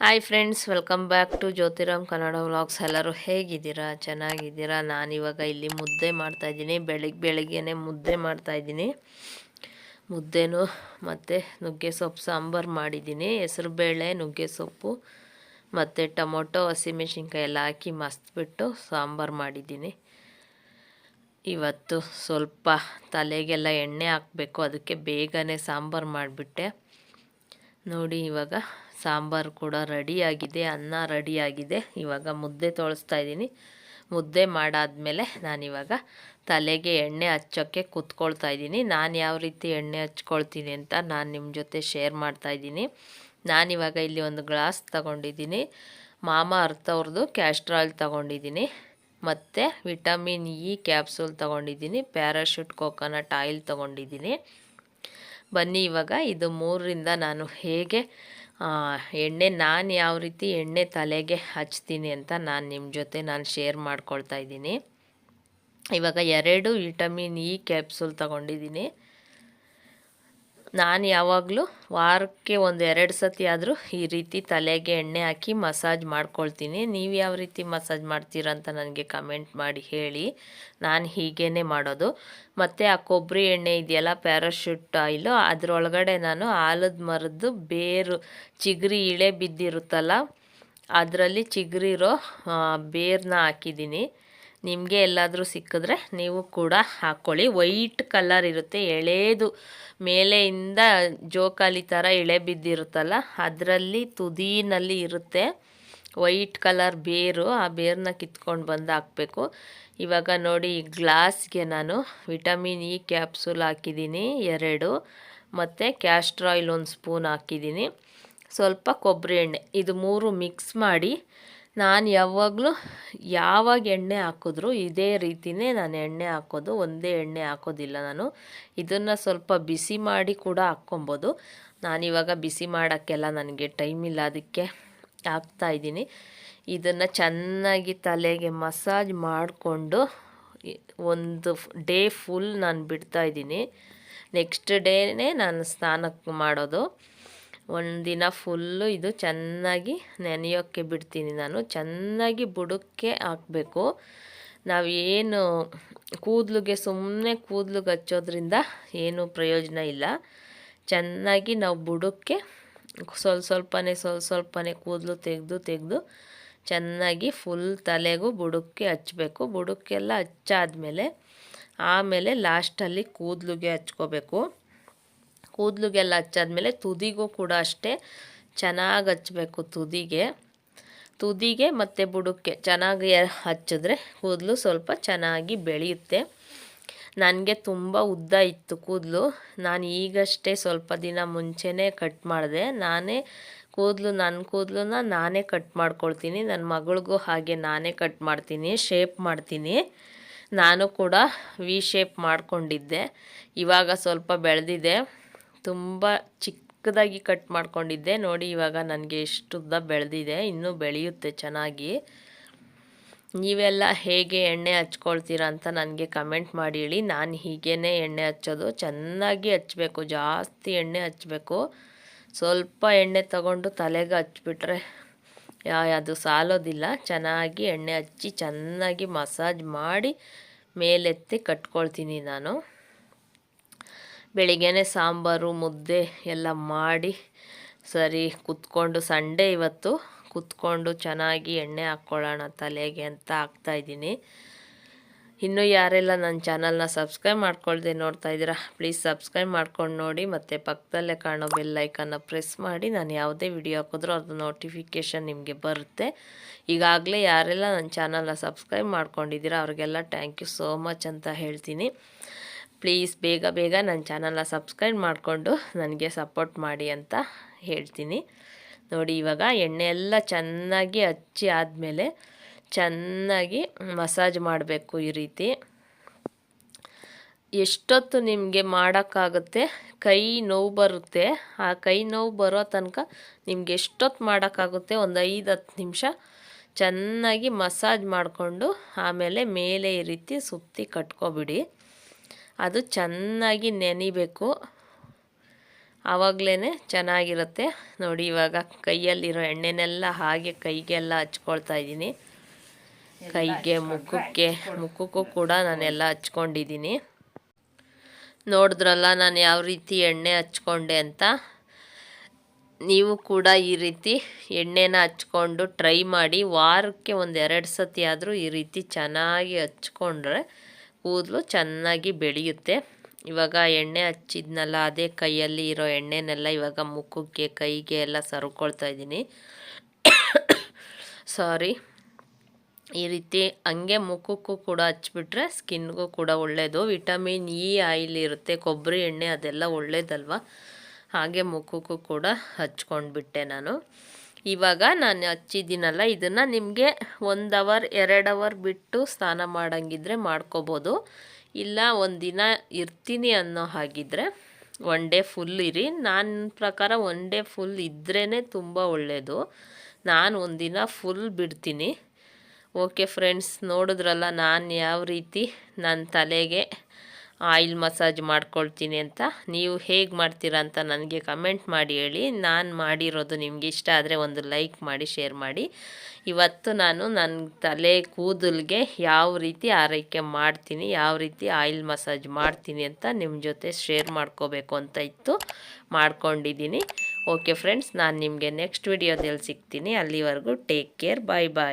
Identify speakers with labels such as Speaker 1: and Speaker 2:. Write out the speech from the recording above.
Speaker 1: Hi friends welcome back to Jyothiram Kannada vlogs ಎಲ್ಲರೂ ಹೇಗಿದ್ದೀರಾ? ಚೆನ್ನಾಗಿದ್ದೀರಾ? ನಾನಿವಾಗ ಇಲ್ಲಿ ಮುದ್ದೆ ಮಾಡ್ತಾಯಿದ್ದೀನಿ ಬೆಳಗ್ಗೆ ಬೆಳಗ್ಗೆನೆ ಮುದ್ದೆ ಮಾಡ್ತಾಯಿದ್ದೀನಿ ಮುದ್ದೆನೂ ಮತ್ತು ನುಗ್ಗೆ ಸೊಪ್ಪು, ಸಾಂಬಾರು ಮಾಡಿದ್ದೀನಿ. ಹೆಸರುಬೇಳೆ ನುಗ್ಗೆ ಸೊಪ್ಪು, ಮತ್ತು ಟೊಮೊಟೊ, ಹಸಿಮೆಣ್ಸಿನ್ಕಾಯಿ ಎಲ್ಲ ಹಾಕಿ ಮಸ್ತ್ಬಿಟ್ಟು ಸಾಂಬಾರು ಮಾಡಿದ್ದೀನಿ. ಇವತ್ತು ಸ್ವಲ್ಪ ತಲೆಗೆಲ್ಲ ಎಣ್ಣೆ ಹಾಕಬೇಕು. ಅದಕ್ಕೆ ಬೇಗನೆ ಸಾಂಬಾರು ಮಾಡಿಬಿಟ್ಟೆ. ನೋಡಿ ಇವಾಗ ಸಾಂಬಾರು ಕೂಡ ರೆಡಿಯಾಗಿದೆ, ಅನ್ನ ರೆಡಿಯಾಗಿದೆ. ಇವಾಗ ಮುದ್ದೆ ತೊಳಸ್ತಾ ಇದ್ದೀನಿ. ಮುದ್ದೆ ಮಾಡಾದಮೇಲೆ ನಾನಿವಾಗ ತಲೆಗೆ ಎಣ್ಣೆ ಹಚ್ಚೋಕ್ಕೆ ಕೂತ್ಕೊಳ್ತಾ ಇದ್ದೀನಿ. ನಾನು ಯಾವ ರೀತಿ ಎಣ್ಣೆ ಹಚ್ಕೊಳ್ತೀನಿ ಅಂತ ನಾನು ನಿಮ್ಮ ಜೊತೆ ಶೇರ್ ಮಾಡ್ತಾ ಇದ್ದೀನಿ. ನಾನಿವಾಗ ಇಲ್ಲಿ ಒಂದು ಗ್ಲಾಸ್ ತಗೊಂಡಿದ್ದೀನಿ. ಮಾಮ ಅರ್ಥವ್ರದ್ದು ಕ್ಯಾಸ್ಟ್ರಾಯಿಲ್ ತಗೊಂಡಿದ್ದೀನಿ. ಮತ್ತು ವಿಟಮಿನ್ ಇ ಕ್ಯಾಪ್ಸೂಲ್ ತೊಗೊಂಡಿದ್ದೀನಿ. ಪ್ಯಾರಾಶೂಟ್ ಕೋಕೋನಟ್ ಆಯಿಲ್ ತೊಗೊಂಡಿದ್ದೀನಿ. ಬನ್ನಿ ಇವಾಗ ಇದು ಮೂರರಿಂದ ನಾನು ಹೇಗೆ ಎಣ್ಣೆ ನಾನು ಯಾವ ರೀತಿ ಎಣ್ಣೆ ತಲೆಗೆ ಹಚ್ತೀನಿ ಅಂತ ನಾನು ನಿಮ್ಮ ಜೊತೆ ನಾನು ಶೇರ್ ಮಾಡ್ಕೊಳ್ತಾ ಇದ್ದೀನಿ. ಇವಾಗ ಎರಡು ವಿಟಮಿನ್ ಇ ಕ್ಯಾಪ್ಸೂಲ್ ತಗೊಂಡಿದ್ದೀನಿ. ನಾನು ಯಾವಾಗಲೂ ವಾರಕ್ಕೆ ಒಂದು ಎರಡು ಸತಿ ಆದರೂ ಈ ರೀತಿ ತಲೆಗೆ ಎಣ್ಣೆ ಹಾಕಿ ಮಸಾಜ್ ಮಾಡ್ಕೊಳ್ತೀನಿ. ನೀವು ಯಾವ ರೀತಿ ಮಸಾಜ್ ಮಾಡ್ತೀರಾ ಅಂತ ನನಗೆ ಕಮೆಂಟ್ ಮಾಡಿ ಹೇಳಿ. ನಾನು ಹೀಗೇ ಮಾಡೋದು. ಮತ್ತು ಆ ಕೊಬ್ಬರಿ ಎಣ್ಣೆ ಇದೆಯಲ್ಲ ಪ್ಯಾರಾಶೂಟ್ ಆಯಿಲು ಅದರೊಳಗಡೆ ನಾನು ಆಲದ ಮರದ್ದು ಬೇರು, ಚಿಗರಿ ಇಳೆ ಬಿದ್ದಿರುತ್ತಲ್ಲ, ಅದರಲ್ಲಿ ಚಿಗುರಿರೋ ಬೇರನ್ನ ಹಾಕಿದ್ದೀನಿ. ನಿಮಗೆ ಎಲ್ಲಾದರೂ ಸಿಕ್ಕಿದ್ರೆ ನೀವು ಕೂಡ ಹಾಕ್ಕೊಳ್ಳಿ ವೈಟ್ ಕಲರ್ ಇರುತ್ತೆ, ಎಳೆದು ಮೇಲೆಯಿಂದ ಜೋಕಾಲಿ ಥರ ಎಳೆ ಬಿದ್ದಿರುತ್ತಲ್ಲ, ಅದರಲ್ಲಿ ತುದಿನಲ್ಲಿ ಇರುತ್ತೆ ವೈಟ್ ಕಲರ್ ಬೇರು, ಆ ಬೇರನ್ನ ಕಿತ್ಕೊಂಡು ಬಂದು ಹಾಕಬೇಕು. ಇವಾಗ ನೋಡಿ, ಈ ಗ್ಲಾಸ್ಗೆ ನಾನು ವಿಟಮಿನ್ ಇ ಕ್ಯಾಪ್ಸೂಲ್ ಹಾಕಿದ್ದೀನಿ, ಎರಡು, ಮತ್ತು ಕ್ಯಾಸ್ಟ್ರಾಯಿಲ್ ಒಂದು ಸ್ಪೂನ್ ಹಾಕಿದ್ದೀನಿ. ಸ್ವಲ್ಪ ಕೊಬ್ಬರಿ ಎಣ್ಣೆ, ಇದು ಮೂರು ಮಿಕ್ಸ್ ಮಾಡಿ ನಾನು ಯಾವಾಗಲೂ ಯಾವಾಗ ಎಣ್ಣೆ ಹಾಕಿದ್ರು ಇದೇ ರೀತಿಯೇ ನಾನು ಎಣ್ಣೆ ಹಾಕೋದು, ಒಂದೇ ಎಣ್ಣೆ ಹಾಕೋದಿಲ್ಲ ನಾನು. ಇದನ್ನು ಸ್ವಲ್ಪ ಬಿಸಿ ಮಾಡಿ ಕೂಡ ಹಾಕ್ಕೊಬೋದು. ನಾನಿವಾಗ ಬಿಸಿ ಮಾಡೋಕ್ಕೆಲ್ಲ ನನಗೆ ಟೈಮ್ ಇಲ್ಲ, ಅದಕ್ಕೆ ಹಾಕ್ತಾ ಇದ್ದೀನಿ. ಇದನ್ನು ಚೆನ್ನಾಗಿ ತಲೆಗೆ ಮಸಾಜ್ ಮಾಡಿಕೊಂಡು ಒಂದು ಡೇ ಫುಲ್ ನಾನು ಬಿಡ್ತಾ ಇದ್ದೀನಿ. ನೆಕ್ಸ್ಟ್ ಡೇನೇ ನಾನು ಸ್ನಾನಕ್ಕೆ ಮಾಡೋದು. ಒಂದಿನ ಫುಲ್ಲು ಇದು ಚೆನ್ನಾಗಿ ನೆನೆಯೋಕ್ಕೆ ಬಿಡ್ತೀನಿ ನಾನು. ಚೆನ್ನಾಗಿ ಬುಡಕ್ಕೆ ಹಾಕಬೇಕು. ನಾವೇನು ಕೂದಲಿಗೆ ಸುಮ್ಮನೆ ಕೂದಲಿಗೆ ಹಚ್ಚೋದ್ರಿಂದ ಏನು ಪ್ರಯೋಜನ ಇಲ್ಲ. ಚೆನ್ನಾಗಿ ನಾವು ಬುಡಕ್ಕೆ ಸ್ವಲ್ಪ ಸ್ವಲ್ಪನೇ ಸ್ವಲ್ಪ ಸ್ವಲ್ಪನೇ ಕೂದಲು ತೆಗೆದು ತೆಗೆದು ಚೆನ್ನಾಗಿ ಫುಲ್ ತಲೆಗೂ ಬುಡಕ್ಕೆ ಹಚ್ಚಬೇಕು ಬುಡಕ್ಕೆಲ್ಲ ಹಚ್ಚಾದ್ಮೇಲೆ ಆಮೇಲೆ ಲಾಸ್ಟಲ್ಲಿ ಕೂದಲಿಗೆ ಹಚ್ಕೋಬೇಕು. ಕೂದಲಿಗೆಲ್ಲ ಹಚ್ಚಾದ್ಮೇಲೆ ತುದಿಗೂ ಕೂಡ ಅಷ್ಟೇ ಚೆನ್ನಾಗಿ ಹಚ್ಚಬೇಕು ತುದಿಗೆ. ತುದಿಗೆ ಮತ್ತು ಬುಡಕ್ಕೆ ಚೆನ್ನಾಗಿ ಹಚ್ಚಿದ್ರೆ ಕೂದಲು ಸ್ವಲ್ಪ ಚೆನ್ನಾಗಿ ಬೆಳೆಯುತ್ತೆ. ನನಗೆ ತುಂಬ ಉದ್ದ ಇತ್ತು ಕೂದಲು. ನಾನು ಈಗಷ್ಟೇ ಸ್ವಲ್ಪ ದಿನ ಮುಂಚೆನೇ ಕಟ್ ಮಾಡಿದೆ. ನಾನೇ ಕೂದಲು ನನ್ನ ಕೂದಲನ್ನ ನಾನೇ ಕಟ್ ಮಾಡ್ಕೊಳ್ತೀನಿ. ನನ್ನ ಮಗಳಿಗೂ ಹಾಗೆ ನಾನೇ ಕಟ್ ಮಾಡ್ತೀನಿ, ಶೇಪ್ ಮಾಡ್ತೀನಿ. ನಾನು ಕೂಡ ವಿ ಶೇಪ್ ಮಾಡಿಕೊಂಡಿದ್ದೆ. ಇವಾಗ ಸ್ವಲ್ಪ ಬೆಳೆದಿದೆ. ತುಂಬ ಚಿಕ್ಕದಾಗಿ ಕಟ್ ಮಾಡ್ಕೊಂಡಿದ್ದೆ. ನೋಡಿ, ಇವಾಗ ನನಗೆ ಎಷ್ಟು ಉದ್ದ ಬೆಳೆದಿದೆ. ಇನ್ನೂ ಬೆಳೆಯುತ್ತೆ ಚೆನ್ನಾಗಿ. ನೀವೆಲ್ಲ ಹೇಗೆ ಎಣ್ಣೆ ಹಚ್ಕೊಳ್ತೀರಾ ಅಂತ ನನಗೆ ಕಮೆಂಟ್ ಮಾಡಿ ಹೇಳಿ. ನಾನು ಹೀಗೇ ಎಣ್ಣೆ ಹಚ್ಚೋದು. ಚೆನ್ನಾಗಿ ಹಚ್ಚಬೇಕು ಜಾಸ್ತಿ ಎಣ್ಣೆ ಹಚ್ಚಬೇಕು ಸ್ವಲ್ಪ ಎಣ್ಣೆ ತಗೊಂಡು ತಲೆಗೆ ಹಚ್ಬಿಟ್ರೆ ಅದು ಸಾಲೋದಿಲ್ಲ. ಚೆನ್ನಾಗಿ ಎಣ್ಣೆ ಹಚ್ಚಿ ಚೆನ್ನಾಗಿ ಮಸಾಜ್ ಮಾಡಿ ಮೇಲೆತ್ತಿ ಕಟ್ಕೊಳ್ತೀನಿ ನಾನು. ಬೆಳಿಗ್ಗೆನೆ ಸಾಂಬಾರು, ಮುದ್ದೆ ಎಲ್ಲ ಮಾಡಿ ಸರಿ ಕುತ್ಕೊಂಡು ಸಂಡೇ ಇವತ್ತು. ಕುತ್ಕೊಂಡು ಚೆನ್ನಾಗಿ ಎಣ್ಣೆ ಹಾಕ್ಕೊಳ್ಳೋಣ ತಲೆಗೆ ಅಂತ ಹಾಕ್ತಾಯಿದ್ದೀನಿ ಇನ್ನೂ ಯಾರೆಲ್ಲ ನನ್ನ ಚಾನಲ್ನ ಸಬ್ಸ್ಕ್ರೈಬ್ ಮಾಡ್ಕೊಳ್ದೆ ನೋಡ್ತಾ ಇದ್ದೀರಾ, ಪ್ಲೀಸ್ ಸಬ್ಸ್ಕ್ರೈಬ್ ಮಾಡ್ಕೊಂಡು ನೋಡಿ. ಮತ್ತು ಪಕ್ಕದಲ್ಲೇ ಕಾಣೋ ಬೆಲ್ಲೈಕನ್ನ ಪ್ರೆಸ್ ಮಾಡಿ. ನಾನು ಯಾವುದೇ ವಿಡಿಯೋ ಹಾಕಿದ್ರೂ ಅದು ನೋಟಿಫಿಕೇಷನ್ ನಿಮಗೆ ಬರುತ್ತೆ. ಈಗಾಗಲೇ ಯಾರೆಲ್ಲ ನನ್ನ ಚಾನಲ್ನ ಸಬ್ಸ್ಕ್ರೈಬ್ ಮಾಡ್ಕೊಂಡಿದ್ದೀರಾ, ಅವ್ರಿಗೆಲ್ಲ ಥ್ಯಾಂಕ್ ಯು ಸೋ ಮಚ್ ಅಂತ ಹೇಳ್ತೀನಿ. ಪ್ಲೀಸ್ ಬೇಗ ಬೇಗ ನನ್ನ ಚಾನಲ್ನ ಸಬ್ಸ್ಕ್ರೈಬ್ ಮಾಡಿಕೊಂಡು ನನಗೆ ಸಪೋರ್ಟ್ ಮಾಡಿ ಅಂತ ಹೇಳ್ತೀನಿ. ನೋಡಿ, ಇವಾಗ ಎಣ್ಣೆ ಎಲ್ಲ ಚೆನ್ನಾಗಿ ಹಚ್ಚಿ ಆದಮೇಲೆ ಚೆನ್ನಾಗಿ ಮಸಾಜ್ ಮಾಡಬೇಕು ಈ ರೀತಿ. ಎಷ್ಟೊತ್ತು ನಿಮಗೆ ಮಾಡೋಕ್ಕಾಗುತ್ತೆ? ಕೈ ನೋವು ಬರುತ್ತೆ. ಆ ಕೈ ನೋವು ಬರೋ ತನಕ ನಿಮ್ಗೆ ಎಷ್ಟೊತ್ತು ಮಾಡೋಕ್ಕಾಗುತ್ತೆ? ಒಂದು ಐದು ಹತ್ತು ನಿಮಿಷ ಚೆನ್ನಾಗಿ ಮಸಾಜ್ ಮಾಡಿಕೊಂಡು ಆಮೇಲೆ ಮೇಲೆ ಈ ರೀತಿ ಸುತ್ತಿ ಕಟ್ಕೊಬಿಡಿ. ಅದು ಚೆನ್ನಾಗಿ ನೆನಿಬೇಕು. ಆವಾಗಲೇ ಚೆನ್ನಾಗಿರುತ್ತೆ. ನೋಡಿ, ಇವಾಗ ಕೈಯಲ್ಲಿರೋ ಎಣ್ಣೆನೆಲ್ಲ ಹಾಗೆ ಕೈಗೆಲ್ಲ ಹಚ್ಕೊಳ್ತಾ ಇದ್ದೀನಿ. ಕೈಗೆ, ಮುಖಕ್ಕೆ, ಮುಖಕ್ಕೂ ಕೂಡ ನಾನೆಲ್ಲ ಹಚ್ಕೊಂಡಿದ್ದೀನಿ. ನೋಡಿದ್ರಲ್ಲ, ನಾನು ಯಾವ ರೀತಿ ಎಣ್ಣೆ ಹಚ್ಕೊಂಡೆ ಅಂತ. ನೀವು ಕೂಡ ಈ ರೀತಿ ಎಣ್ಣೆನ ಹಚ್ಕೊಂಡು ಟ್ರೈ ಮಾಡಿ. ವಾರಕ್ಕೆ ಒಂದು ಎರಡು ಸತಿ ಆದರೂ ಈ ರೀತಿ ಚೆನ್ನಾಗಿ ಹಚ್ಕೊಂಡ್ರೆ ಕೂದಲು ಚೆನ್ನಾಗಿ ಬೆಳೆಯುತ್ತೆ. ಇವಾಗ ಎಣ್ಣೆ ಹಚ್ಚಿದ್ನಲ್ಲ, ಅದೇ ಕೈಯಲ್ಲಿ ಇರೋ ಎಣ್ಣೆನೆಲ್ಲ ಇವಾಗ ಮುಖಕ್ಕೆ, ಕೈಗೆ ಎಲ್ಲ ಸರ್ಕೊಳ್ತಾ ಇದ್ದೀನಿ. ಸಾರಿ ಈ ರೀತಿ ಹಂಗೆ ಮುಖಕ್ಕೂ ಕೂಡ ಹಚ್ಬಿಟ್ರೆ ಸ್ಕಿನ್ಗೂ ಕೂಡ ಒಳ್ಳೆಯದು ವಿಟಮಿನ್ ಇ ಆಯಿಲ್ ಇರುತ್ತೆ. ಕೊಬ್ಬರಿ ಎಣ್ಣೆ ಅದೆಲ್ಲ ಒಳ್ಳೇದಲ್ವ? ಹಾಗೆ ಮುಖಕ್ಕೂ ಕೂಡ ಹಚ್ಕೊಂಡ್ಬಿಟ್ಟೆ ನಾನು. ಇವಾಗ ನಾನು ಹಚ್ಚಿದ್ದೀನಲ್ಲ, ಇದನ್ನು ನಿಮಗೆ ಒಂದು ಅವರ್, ಎರಡು ಅವರ್ ಬಿಟ್ಟು ಸ್ನಾನ ಮಾಡೋಂಗಿದ್ರೆ ಮಾಡ್ಕೋಬೋದು. ಇಲ್ಲ ಒಂದಿನ ದಿನ ಇರ್ತೀನಿ ಅನ್ನೋ ಹಾಗಿದ್ರೆ ಒನ್ ಡೇ ಫುಲ್ ಇರಿ. ನನ್ನ ಪ್ರಕಾರ ಒನ್ ಡೇ ಫುಲ್ ಇದ್ರೇ ತುಂಬ ಒಳ್ಳೆಯದು ನಾನು ಒಂದಿನ ಫುಲ್ ಬಿಡ್ತೀನಿ. ಓಕೆ ಫ್ರೆಂಡ್ಸ್ ನೋಡಿದ್ರಲ್ಲ ನಾನು ಯಾವ ರೀತಿ ನನ್ನ ತಲೆಗೆ ಆಯಿಲ್ ಮಸಾಜ್ ಮಾಡ್ಕೊಳ್ತೀನಿ ಅಂತ. ನೀವು ಹೇಗೆ ಮಾಡ್ತೀರಾ ಅಂತ ನನಗೆ ಕಮೆಂಟ್ ಮಾಡಿ ಹೇಳಿ. ನಾನು ಮಾಡಿರೋದು ನಿಮಗೆ ಇಷ್ಟ ಆದರೆ ಒಂದು ಲೈಕ್ ಮಾಡಿ ಶೇರ್ ಮಾಡಿ. ಇವತ್ತು ನಾನು ನನ್ನ ತಲೆ ಕೂದಲಿಗೆ ಯಾವ ರೀತಿ ಆರೈಕೆ ಮಾಡ್ತೀನಿ, ಯಾವ ರೀತಿ ಆಯಿಲ್ ಮಸಾಜ್ ಮಾಡ್ತೀನಿ ಅಂತ ನಿಮ್ಮ ಜೊತೆ ಶೇರ್ ಮಾಡ್ಕೋಬೇಕು ಅಂತ ಇತ್ತು. ಮಾಡ್ಕೊಂಡಿದ್ದೀನಿ. ಓಕೆ ಫ್ರೆಂಡ್ಸ್ ನಾನು ನಿಮಗೆ ನೆಕ್ಸ್ಟ್ ವಿಡಿಯೋದಲ್ಲಿ ಸಿಗ್ತೀನಿ. ಅಲ್ಲಿವರೆಗೂ ಟೇಕ್ ಕೇರ್ ಬಾಯ್ ಬಾಯ್